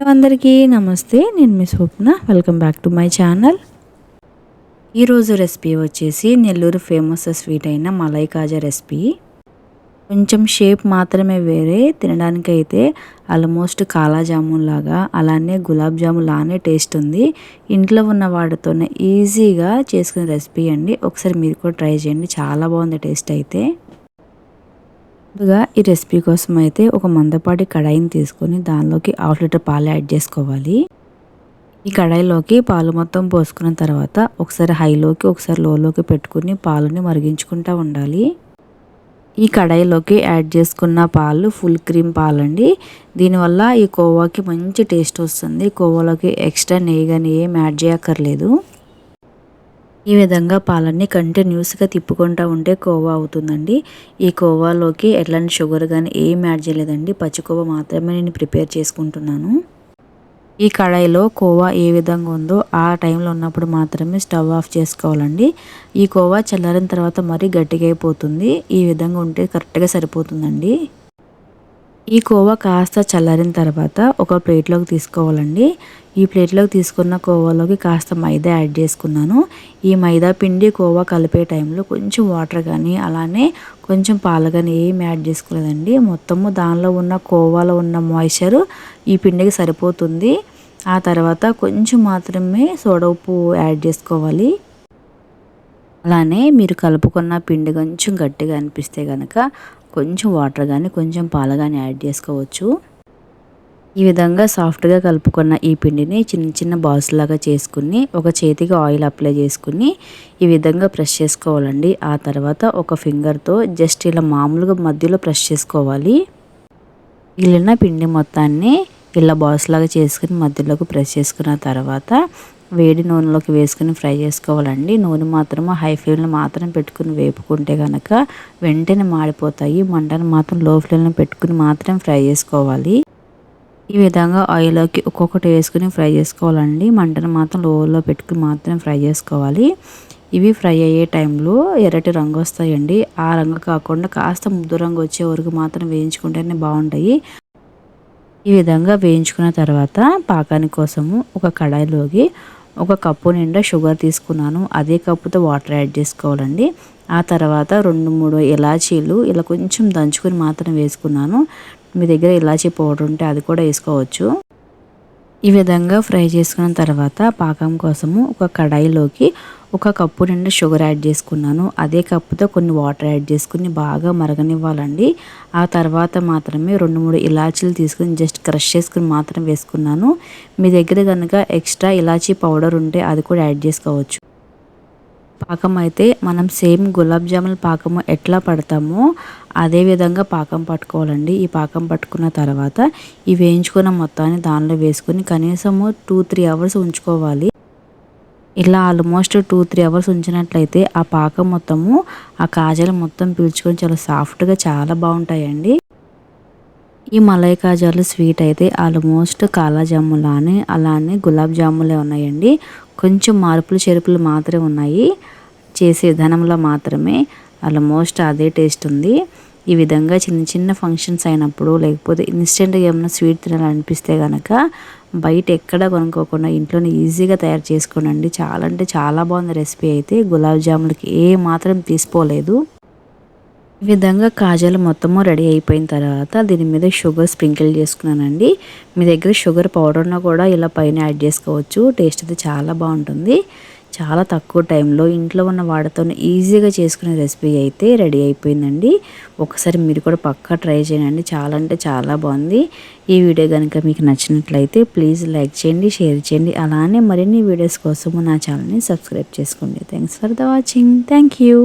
అందరికీ నమస్తే నేను మీ Swapna. Welcome back to my channel ఈరోజు రెసిపీ వచ్చేసి నెల్లూరు ఫేమస్ స్వీట్ అయిన మలై కాజా రెసిపీ. కొంచెం షేప్ మాత్రమే వేరే తినడానికి అయితే ఆల్మోస్ట్ కాలా జామున్ లాగా అలానే గులాబ్ జామున్ లానే టేస్ట్ ఉంది. ఇంట్లో ఉన్న వాటితోనే ఈజీగా చేసుకునే రెసిపీ అండి. ఒకసారి మీరు కూడా ట్రై చేయండి చాలా బాగుంది టేస్ట్ అయితే. ముందుగా ఈ రెసిపీ కోసం అయితే ఒక మందపాటి కడాయిని తీసుకొని దానిలోకి హాఫ్ లీటర్ పాలు యాడ్ చేసుకోవాలి. ఈ కడాయిలోకి పాలు మొత్తం పోసుకున్న తర్వాత ఒకసారి హైలోకి ఒకసారి లోలోకి పెట్టుకుని పాలని మరిగించుకుంటూ ఉండాలి. ఈ కడాయిలోకి యాడ్ చేసుకున్న పాలు ఫుల్ క్రీమ్ పాలండి. దీనివల్ల ఈ కోవాకి మంచి టేస్ట్ వస్తుంది. కోవాలోకి ఎక్స్ట్రా నెయ్యి కానీ ఏం యాడ్ చేయక్కర్లేదు. ఈ విధంగా పాలన్నీ కంటిన్యూస్గా తిప్పుకుంటూ ఉంటే కోవా అవుతుందండి. ఈ కోవాలోకి ఎట్లాంటి షుగర్ కానీ ఏం యాడ్ చేయలేదండి. పచ్చి కోవా మాత్రమే నేను ప్రిపేర్ చేసుకుంటున్నాను. ఈ కడాయిలో కోవా ఏ విధంగా ఉందో ఆ టైంలో ఉన్నప్పుడు మాత్రమే స్టవ్ ఆఫ్ చేసుకోవాలండి. ఈ కోవా చల్లారిన తర్వాత మరీ గట్టిగా అయిపోతుంది. ఈ విధంగా ఉంటే కరెక్ట్గా సరిపోతుందండి. ఈ కోవా కాస్త చల్లారిన తర్వాత ఒక ప్లేట్లోకి తీసుకోవాలండి. ఈ ప్లేట్లోకి తీసుకున్న కోవాలోకి కాస్త మైదా యాడ్ చేసుకున్నాను. ఈ మైదా పిండి కోవా కలిపే టైంలో కొంచెం వాటర్ కానీ అలానే కొంచెం పాలు కానీ ఏం యాడ్ చేసుకోలేదండి. మొత్తము దానిలో ఉన్న కోవాలో ఉన్న మాయిశ్చర్ ఈ పిండికి సరిపోతుంది. ఆ తర్వాత కొంచెం మాత్రమే సోడా ఉప్పు యాడ్ చేసుకోవాలి. అలానే మీరు కలుపుకున్న పిండి కొంచెం గట్టిగా అనిపిస్తే కనుక కొంచెం వాటర్ కానీ కొంచెం పాలు కానీ యాడ్ చేసుకోవచ్చు. ఈ విధంగా సాఫ్ట్గా కలుపుకున్న ఈ పిండిని చిన్న చిన్న బాల్స్ లాగా చేసుకుని ఒక చేతికి ఆయిల్ అప్లై చేసుకుని ఈ విధంగా ప్రెస్ చేసుకోవాలండి. ఆ తర్వాత ఒక ఫింగర్తో జస్ట్ ఇలా మామూలుగా మధ్యలో ప్రెస్ చేసుకోవాలి. మిగిలిన పిండి మొత్తాన్ని ఇలా బాల్స్ లాగా చేసుకుని మధ్యలోకి ప్రెస్ చేసుకున్న తర్వాత వేడి నూనెలోకి వేసుకుని ఫ్రై చేసుకోవాలండి. నూనె మాత్రం హై ఫ్లేమ్లో మాత్రం పెట్టుకుని వేపుకుంటే కనుక వెంటనే మాడిపోతాయి. మంటను మాత్రం లో ఫ్లేమ్లో పెట్టుకుని మాత్రం ఫ్రై చేసుకోవాలి. ఈ విధంగా ఆయిల్లోకి ఒక్కొక్కటి వేసుకుని ఫ్రై చేసుకోవాలండి. మంటను మాత్రం లోలో పెట్టుకుని మాత్రం ఫ్రై చేసుకోవాలి. ఇవి ఫ్రై అయ్యే టైంలో ఎర్రటి రంగు వస్తాయండి. ఆ రంగు కాకుండా కాస్త ముద్దు రంగు వచ్చే వరకు మాత్రం వేయించుకుంటేనే బాగుంటాయి. ఈ విధంగా వేయించుకున్న తర్వాత పాకాని కోసము ఒక కడాయిలోకి ఒక కప్పు నిండా షుగర్ తీసుకున్నాను. అదే కప్పుతో వాటర్ యాడ్ చేసుకోవాలండి. ఆ తర్వాత రెండు మూడు ఇలాచీలు ఇలా కొంచెం దంచుకుని మాత్రం వేసుకున్నాను. మీ దగ్గర ఇలాచీ పౌడర్ ఉంటే అది కూడా వేసుకోవచ్చు. ఈ విధంగా ఫ్రై చేసుకున్న తర్వాత పాకం కోసము ఒక కడాయిలోకి ఒక కప్పు నిండా షుగర్ యాడ్ చేసుకున్నాను. అదే కప్పుతో కొన్ని వాటర్ యాడ్ చేసుకుని బాగా మరగనివ్వాలండి. ఆ తర్వాత మాత్రమే రెండు మూడు ఇలాచీలు తీసుకుని జస్ట్ క్రష్ చేసుకుని మాత్రం వేసుకున్నాను. మీ దగ్గర కనుక ఎక్స్ట్రా ఇలాచీ పౌడర్ ఉంటే అది కూడా యాడ్ చేసుకోవచ్చు. పాకం అయితే మనం సేమ్ గులాబ్ జామున్ పాకము ఎట్లా పడతామో అదే విధంగా పాకం పట్టుకోవాలండి. ఈ పాకం పట్టుకున్న తర్వాత ఈ వేయించుకున్న మొత్తాన్ని దానిలో వేసుకొని కనీసము టూ త్రీ అవర్స్ ఉంచుకోవాలి. ఇలా ఆల్మోస్ట్ టూ త్రీ అవర్స్ ఉంచినట్లయితే ఆ పాకం మొత్తము ఆ కాజాలు మొత్తం పీల్చుకొని చాలా సాఫ్ట్గా చాలా బాగుంటాయండి. ఈ మలై కాజాలు స్వీట్ అయితే ఆల్మోస్ట్ కాలాజాములానే అలానే గులాబ్ జాములే ఉన్నాయండి. కొంచెం మార్పులు చెరుపులు మాత్రమే ఉన్నాయి. చేసే విధానంలో మాత్రమే ఆల్మోస్ట్ అదే టేస్ట్ ఉంది. ఈ విధంగా చిన్న చిన్న ఫంక్షన్స్ అయినప్పుడు లేకపోతే ఇన్స్టెంట్గా ఏమైనా స్వీట్ తినాలనిపిస్తే కనుక బయట ఎక్కడ కొనుక్కోకుండా ఇంట్లోనే ఈజీగా తయారు చేసుకోనండి. చాలా అంటే చాలా బాగుంది రెసిపీ అయితే. గులాబ్ జాములకి ఏ మాత్రం తీసుకోలేదు. ఈ విధంగా కాజాలు మొత్తము రెడీ అయిపోయిన తర్వాత దీని మీద షుగర్ స్ప్రింకిల్ చేసుకున్నానండి. మీ దగ్గర షుగర్ పౌడర్ను కూడా ఇలా పైన యాడ్ చేసుకోవచ్చు. టేస్ట్ అయితే చాలా బాగుంటుంది. చాలా తక్కువ టైంలో ఇంట్లో ఉన్న వాడితో ఈజీగా చేసుకునే రెసిపీ అయితే రెడీ అయిపోయిందండి. ఒకసారి మీరు కూడా పక్కా ట్రై చేయండి. చాలా అంటే చాలా బాగుంది. ఈ వీడియో కనుక మీకు నచ్చినట్లయితే ప్లీజ్ లైక్ చేయండి షేర్ చేయండి. అలానే మరిన్ని వీడియోస్ కోసము నా ఛానల్ని సబ్స్క్రైబ్ చేసుకోండి. Thanks for the watching. Thank you.